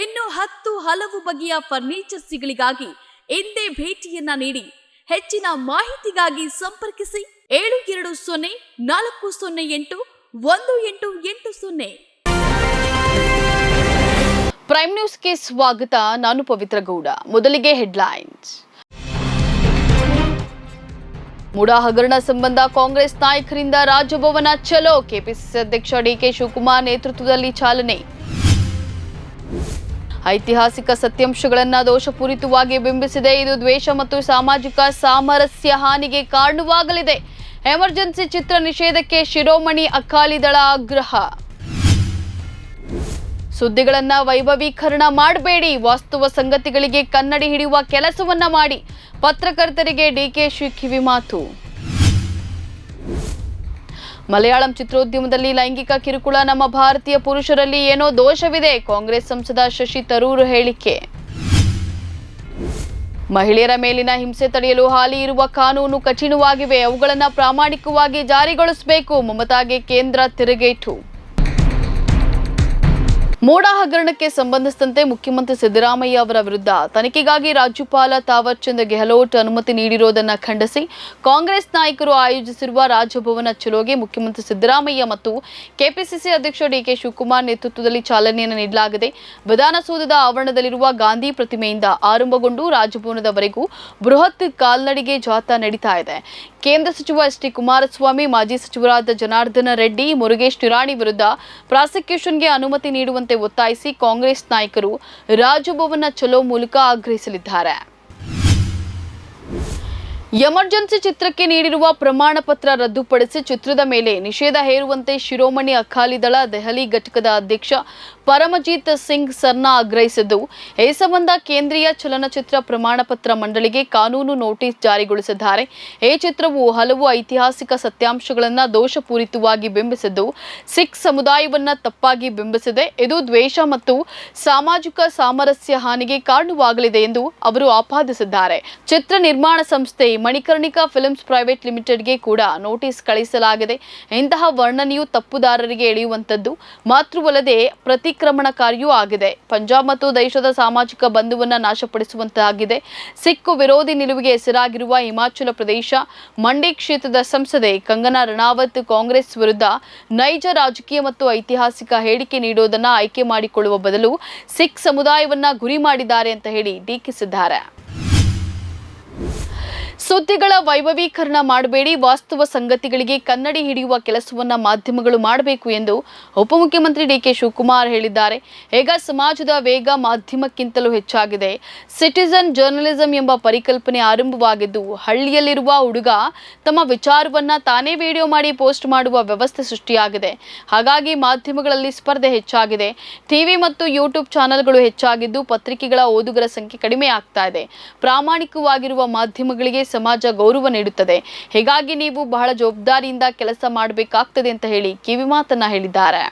ಇನ್ನು ಹತ್ತು ಹಲವು ಬಗೆಯ ಫರ್ನಿಚರ್ಸ್ಗಳಿಗಾಗಿ ಎಂದೇ ಭೇಟಿಯನ್ನ ನೀಡಿ ಹೆಚ್ಚಿನ ಮಾಹಿತಿಗಾಗಿ ಸಂಪರ್ಕಿಸಿ ಏಳು ಎರಡು ಸೊನ್ನೆ ನಾಲ್ಕು ಸೊನ್ನೆ ಎಂಟು ಒಂದು ಎಂಟು ಎಂಟು ಸೊನ್ನೆ. ಪ್ರೈಮ್ ನ್ಯೂಸ್ಗೆ ಸ್ವಾಗತ, ನಾನು ಪವಿತ್ರ ಗೌಡ. ಮೊದಲಿಗೆ ಹೆಡ್ಲೈನ್ಸ್ ಮುಡಾ ಹಗರಣ ಸಂಬಂಧ ಕಾಂಗ್ರೆಸ್ ನಾಯಕರಿಂದ ರಾಜಭವನ ಚಲೋ ಕೆಪಿಸಿಸಿ ಅಧ್ಯಕ್ಷ ಡಿಕೆ ಶಿವಕುಮಾರ್ ನೇತೃತ್ವದಲ್ಲಿ ಚಾಲನೆ. ಐತಿಹಾಸಿಕ ಸತ್ಯಾಂಶಗಳನ್ನು ದೋಷಪೂರಿತವಾಗಿ ಬಿಂಬಿಸಿದೆ. ಇದು ದ್ವೇಷ ಮತ್ತು ಸಾಮಾಜಿಕ ಸಾಮರಸ್ಯ ಹಾನಿಗೆ ಕಾರಣವಾಗಲಿದೆ. ಎಮರ್ಜೆನ್ಸಿ ಚಿತ್ರ ನಿಷೇಧಕ್ಕೆ ಶಿರೋಮಣಿ ಅಕಾಲಿದಳ ಆಗ್ರಹ. ಸುದ್ದಿಗಳನ್ನ ವೈಭವೀಕರಣ ಮಾಡಬೇಡಿ. ವಾಸ್ತವ ಸಂಗತಿಗಳಿಗೆ ಕನ್ನಡಿ ಹಿಡಿಯುವ ಕೆಲಸವನ್ನ ಮಾಡಿ. ಪತ್ರಕರ್ತರಿಗೆ ಡಿಕೆಶಿ ಕಿವಿಮಾತು ಮಲಯಾಳಂ ಚಿತ್ರೋದ್ಯಮದಲ್ಲಿ ಲೈಂಗಿಕ ಕಿರುಕುಳ. ನಮ್ಮ ಭಾರತೀಯ ಪುರುಷರಲ್ಲಿ ಏನೋ ದೋಷವಿದೆ, ಕಾಂಗ್ರೆಸ್ ಸಂಸದ ಶಶಿ ತರೂರ್ ಹೇಳಿಕೆ. ಮಹಿಳೆಯರ ಮೇಲಿನ ಹಿಂಸೆ ತಡೆಯಲು ಹಾಲಿ ಇರುವ ಕಾನೂನು ಕಠಿಣವಾಗಿವೆ, ಅವುಗಳನ್ನು ಪ್ರಾಮಾಣಿಕವಾಗಿ ಜಾರಿಗೊಳಿಸಬೇಕು. ಮಮತಾಗೆ ಕೇಂದ್ರ ತಿರುಗೇಟು. ಮೋಡ ಹಗರಣಕ್ಕೆ ಸಂಬಂಧಿಸಿದಂತೆ ಮುಖ್ಯಮಂತ್ರಿ ಸಿದ್ದರಾಮಯ್ಯ ಅವರ ವಿರುದ್ಧ ತನಿಖೆಗಾಗಿ ರಾಜ್ಯಪಾಲ ತಾವರ್ ಚಂದ್ ಗೆಹ್ಲೋಟ್ ಅನುಮತಿ ನೀಡಿರುವುದನ್ನ ಖಂಡಿಸಿ ಕಾಂಗ್ರೆಸ್ ನಾಯಕರು ಆಯೋಜಿಸಿರುವ ರಾಜಭವನ ಚಲೋಗೆ ಮುಖ್ಯಮಂತ್ರಿ ಸಿದ್ದರಾಮಯ್ಯ ಮತ್ತು ಕೆಪಿಸಿಸಿ ಅಧ್ಯಕ್ಷ ಡಿಕೆ ಶಿವಕುಮಾರ್ ನೇತೃತ್ವದಲ್ಲಿ ಚಾಲನೆಯನ್ನು ನೀಡಲಾಗಿದೆ. ವಿಧಾನಸೌಧದ ಆವರಣದಲ್ಲಿರುವ ಗಾಂಧಿ ಪ್ರತಿಮೆಯಿಂದ ಆರಂಭಗೊಂಡು ರಾಜಭವನದವರೆಗೂ ಬೃಹತ್ ಕಾಲ್ನಡಿಗೆ ಜಾಥಾ ನಡೀತಾ ಇದೆ. ಕೇಂದ್ರ ಸಚಿವ ಎಸ್ ಟಿ ಕುಮಾರಸ್ವಾಮಿ, ಮಾಜಿ ಸಚಿವರಾದ ಜನಾರ್ದನ ರೆಡ್ಡಿ, ಮುರುಗೇಶ್ ನಿರಾಣಿ ವಿರುದ್ಧ ಪ್ರಾಸಿಕ್ಯೂಷನ್ಗೆ ಅನುಮತಿ ನೀಡುವಂತೆ ಒತ್ತಾಯಿಸಿ ಕಾಂಗ್ರೆಸ್ ನಾಯಕರು ರಾಜಭವನ ಚಲೋ ಮೂಲಕ ಆಗ್ರಹಿಸಲಿದ್ದಾರೆ. ಎಮರ್ಜೆನ್ಸಿ ಚಿತ್ರಕ್ಕೆ ನೀಡಿರುವ ಪ್ರಮಾಣ ಪತ್ರ ರದ್ದುಪಡಿಸಿ ಚಿತ್ರದ ಮೇಲೆ ನಿಷೇಧ ಹೇರುವಂತೆ ಶಿರೋಮಣಿ ಅಕಾಲಿ ದಳ ದೆಹಲಿ ಘಟಕದ ಅಧ್ಯಕ್ಷ ಪರಮಜೀತ್ ಸಿಂಗ್ ಸರ್ನಾ ಆಗ್ರಹಿಸಿದ್ದು, ಈ ಸಂಬಂಧ ಕೇಂದ್ರೀಯ ಚಲನಚಿತ್ರ ಪ್ರಮಾಣ ಪತ್ರ ಮಂಡಳಿಗೆ ಕಾನೂನು ನೋಟಿಸ್ ಜಾರಿಗೊಳಿಸಿದ್ದಾರೆ. ಈ ಚಿತ್ರವು ಹಲವು ಐತಿಹಾಸಿಕ ಸತ್ಯಾಂಶಗಳನ್ನು ದೋಷಪೂರಿತವಾಗಿ ಬಿಂಬಿಸಿದ್ದು, ಸಿಖ್ ಸಮುದಾಯವನ್ನ ತಪ್ಪಾಗಿ ಬಿಂಬಿಸಿದೆ. ಇದು ದ್ವೇಷ ಮತ್ತು ಸಾಮಾಜಿಕ ಸಾಮರಸ್ಯ ಹಾನಿಗೆ ಕಾರಣವಾಗಲಿದೆ ಎಂದು ಅವರು ಆಪಾದಿಸಿದ್ದಾರೆ. ಚಿತ್ರ ನಿರ್ಮಾಣ ಸಂಸ್ಥೆ ಮಣಿಕರ್ಣಿಕಾ ಫಿಲ್ಮ್ಸ್ ಪ್ರೈವೇಟ್ ಲಿಮಿಟೆಡ್ಗೆ ಕೂಡ ನೋಟಿಸ್ ಕಳಿಸಲಾಗಿದೆ. ಇಂತಹ ವರ್ಣನೆಯು ತಪ್ಪುದಾರರಿಗೆ ಎಳೆಯುವಂಥದ್ದು. ಮಾತ್ರವಲ್ಲದೆ ಪ್ರತಿಕ್ರಮಣಕಾರಿಯೂ ಆಗಿದೆ. ಪಂಜಾಬ್ ಮತ್ತು ದೇಶದ ಸಾಮಾಜಿಕ ಬಂಧುವನ್ನು ನಾಶಪಡಿಸುವಂತಾಗಿದೆ. ಸಿಖ್ ವಿರೋಧಿ ನಿಲುವಿಗೆ ಹೆಸರಾಗಿರುವ ಹಿಮಾಚಲ ಪ್ರದೇಶ ಮಂಡಿ ಕ್ಷೇತ್ರದ ಸಂಸದೆ ಕಂಗನಾ ರಣಾವತ್ ಕಾಂಗ್ರೆಸ್ ವಿರುದ್ಧ ನೈಜ ರಾಜಕೀಯ ಮತ್ತು ಐತಿಹಾಸಿಕ ಹೇಳಿಕೆ ನೀಡುವುದನ್ನು ಆಯ್ಕೆ ಮಾಡಿಕೊಳ್ಳುವ ಬದಲು ಸಿಖ್ ಸಮುದಾಯವನ್ನ ಗುರಿ ಮಾಡಿದ್ದಾರೆ ಅಂತ ಹೇಳಿ ಟೀಕಿಸಿದ್ದಾರೆ ಸುದ್ದಿಗಳ ವೈಭವೀಕರಣ ಮಾಡಬೇಡಿ, ವಾಸ್ತವ ಸಂಗತಿಗಳಿಗೆ ಕನ್ನಡಿ ಹಿಡಿಯುವ ಕೆಲಸವನ್ನ ಮಾಧ್ಯಮಗಳು ಮಾಡಬೇಕು ಎಂದು ಉಪಮುಖ್ಯಮಂತ್ರಿ ಡಿಕೆ ಶಿವಕುಮಾರ್ ಹೇಳಿದ್ದಾರೆ. ಈಗ ಸಮಾಜದ ವೇಗ ಮಾಧ್ಯಮಕ್ಕಿಂತಲೂ ಹೆಚ್ಚಾಗಿದೆ. ಸಿಟಿಸನ್ ಜರ್ನಲಿಸಂ ಎಂಬ ಪರಿಕಲ್ಪನೆ ಆರಂಭವಾಗಿದ್ದು, ಹಳ್ಳಿಯಲ್ಲಿರುವ ಹುಡುಗ ತಮ್ಮ ವಿಚಾರವನ್ನ ತಾನೇ ವಿಡಿಯೋ ಮಾಡಿ ಪೋಸ್ಟ್ ಮಾಡುವ ವ್ಯವಸ್ಥೆ ಸೃಷ್ಟಿಯಾಗಿದೆ. ಹಾಗಾಗಿ ಮಾಧ್ಯಮಗಳಲ್ಲಿ ಸ್ಪರ್ಧೆ ಹೆಚ್ಚಾಗಿದೆ. ಟಿವಿ ಮತ್ತು ಯೂಟ್ಯೂಬ್ ಚಾನೆಲ್ಗಳು ಹೆಚ್ಚಾಗಿದ್ದು, ಪತ್ರಿಕೆಗಳ ಓದುಗರ ಸಂಖ್ಯೆ ಕಡಿಮೆ ಆಗ್ತಾ ಇದೆ. ಪ್ರಾಮಾಣಿಕವಾಗಿರುವ ಮಾಧ್ಯಮಗಳಿಗೆ ಸಮಾಜ ಗೌರವ ನೀಡುತ್ತದೆ. ಹೀಗಾಗಿ ನೀವು ಬಹಳ ಜವಾಬ್ದಾರಿಯಿಂದ ಕೆಲಸ ಮಾಡಬೇಕಾಗ್ತದೆ ಅಂತ ಹೇಳಿ ಕಿವಿಮಾತನ್ನ ಹೇಳಿದ್ದಾರೆ.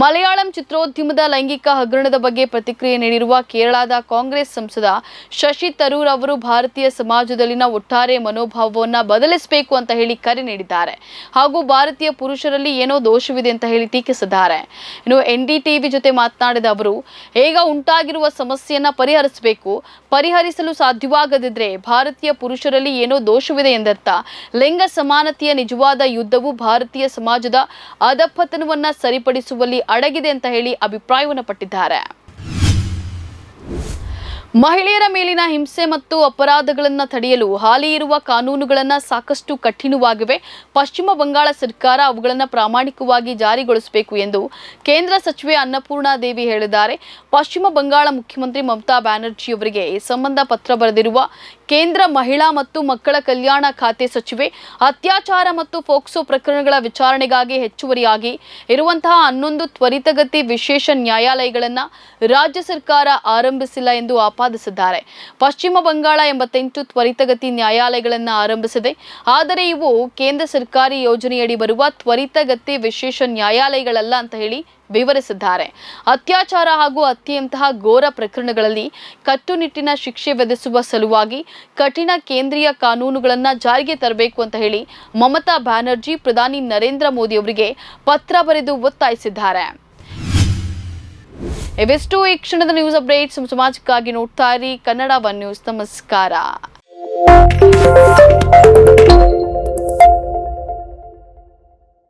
ಮಲಯಾಳಂ ಚಿತ್ರೋದ್ಯಮದ ಲೈಂಗಿಕ ಹಗರಣದ ಬಗ್ಗೆ ಪ್ರತಿಕ್ರಿಯೆ ನೀಡಿರುವ ಕೇರಳದ ಕಾಂಗ್ರೆಸ್ ಸಂಸದ ಶಶಿ ತರೂರ್ ಅವರು ಭಾರತೀಯ ಸಮಾಜದಲ್ಲಿನ ಒಟ್ಟಾರೆ ಮನೋಭಾವವನ್ನು ಬದಲಿಸಬೇಕು ಅಂತ ಹೇಳಿ ಕರೆ ನೀಡಿದ್ದಾರೆ. ಹಾಗೂ ಭಾರತೀಯ ಪುರುಷರಲ್ಲಿ ಏನೋ ದೋಷವಿದೆ ಅಂತ ಹೇಳಿ ಟೀಕಿಸಿದ್ದಾರೆ. ಇನ್ನು ಎನ್ ಡಿ ಟಿವಿ ಜೊತೆ ಮಾತನಾಡಿದ ಅವರು ಈಗ ಉಂಟಾಗಿರುವ ಸಮಸ್ಯೆಯನ್ನು ಪರಿಹರಿಸಬೇಕು. ಪರಿಹರಿಸಲು ಸಾಧ್ಯವಾಗದಿದ್ರೆ ಭಾರತೀಯ ಪುರುಷರಲ್ಲಿ ಏನೋ ದೋಷವಿದೆ ಎಂದರ್ಥ. ಲಿಂಗ ಸಮಾನತೆಯ ನಿಜವಾದ ಯುದ್ಧವು ಭಾರತೀಯ ಸಮಾಜದ ಅಧಪತನವನ್ನು ಸರಿಪಡಿಸುವಲ್ಲಿ ಅಡಗಿದೆ ಅಂತ ಹೇಳಿ ಅಭಿಪ್ರಾಯವನ್ನು ಪಟ್ಟಿದ್ದಾರೆ. ಮಹಿಳೆಯರ ಮೇಲಿನ ಹಿಂಸೆ ಮತ್ತು ಅಪರಾಧಗಳನ್ನು ತಡೆಯಲು ಹಾಲಿ ಇರುವ ಕಾನೂನುಗಳನ್ನು ಸಾಕಷ್ಟು ಕಠಿಣವಾಗಿವೆ. ಪಶ್ಚಿಮ ಬಂಗಾಳ ಸರ್ಕಾರ ಅವುಗಳನ್ನು ಪ್ರಾಮಾಣಿಕವಾಗಿ ಜಾರಿಗೊಳಿಸಬೇಕು ಎಂದು ಕೇಂದ್ರ ಸಚಿವೆ ಅನ್ನಪೂರ್ಣಾ ದೇವಿ ಹೇಳಿದ್ದಾರೆ. ಪಶ್ಚಿಮ ಬಂಗಾಳ ಮುಖ್ಯಮಂತ್ರಿ ಮಮತಾ ಬ್ಯಾನರ್ಜಿಯವರಿಗೆ ಈ ಸಂಬಂಧ ಪತ್ರ ಬರೆದಿರುವ ಕೇಂದ್ರ ಮಹಿಳಾ ಮತ್ತು ಮಕ್ಕಳ ಕಲ್ಯಾಣ ಖಾತೆ ಸಚಿವೆ, ಅತ್ಯಾಚಾರ ಮತ್ತು ಫೋಕ್ಸೋ ಪ್ರಕರಣಗಳ ವಿಚಾರಣೆಗಾಗಿ ಹೆಚ್ಚುವರಿಯಾಗಿ ಇರುವಂತಹ ಹನ್ನೊಂದು ತ್ವರಿತಗತಿ ವಿಶೇಷ ನ್ಯಾಯಾಲಯಗಳನ್ನು ರಾಜ್ಯ ಸರ್ಕಾರ ಆರಂಭಿಸಿಲ್ಲ ಎಂದು ಆಪಾದಿಸಿದ್ದಾರೆ. ಪಶ್ಚಿಮ ಬಂಗಾಳ ಎಂಬತ್ತೆಂಟು ತ್ವರಿತಗತಿ ನ್ಯಾಯಾಲಯಗಳನ್ನು ಆರಂಭಿಸಿದೆ. ಆದರೆ ಇವು ಕೇಂದ್ರ ಸರ್ಕಾರಿ ಯೋಜನೆಯಡಿ ಬರುವ ತ್ವರಿತಗತಿ ವಿಶೇಷ ನ್ಯಾಯಾಲಯಗಳಲ್ಲ ಅಂತ ಹೇಳಿ ವಿವರಿಸಿದ್ದಾರೆ. ಅತ್ಯಾಚಾರ ಹಾಗೂ ಹತ್ಯೆಯಂತಹ ಘೋರ ಪ್ರಕರಣಗಳಲ್ಲಿ ಕಟ್ಟುನಿಟ್ಟಿನ ಶಿಕ್ಷೆ ವಿಧಿಸುವ ಸಲುವಾಗಿ ಕಠಿಣ ಕೇಂದ್ರೀಯ ಕಾನೂನುಗಳನ್ನು ಜಾರಿಗೆ ತರಬೇಕು ಅಂತ ಹೇಳಿ ಮಮತಾ ಬ್ಯಾನರ್ಜಿ, ಪ್ರಧಾನಿ ನರೇಂದ್ರ ಮೋದಿ ಅವರಿಗೆ ಪತ್ರ ಬರೆದು ಒತ್ತಾಯಿಸಿದ್ದಾರೆ. ಇವೆಷ್ಟು ಈ ಕ್ಷಣದ ನ್ಯೂಸ್ ಅಪ್ಡೇಟ್ಸ್ ಸಮಾಜಕ್ಕಾಗಿ ನೋಡ್ತಾ ಇರಿ. Kannada one news. ನಮಸ್ಕಾರ.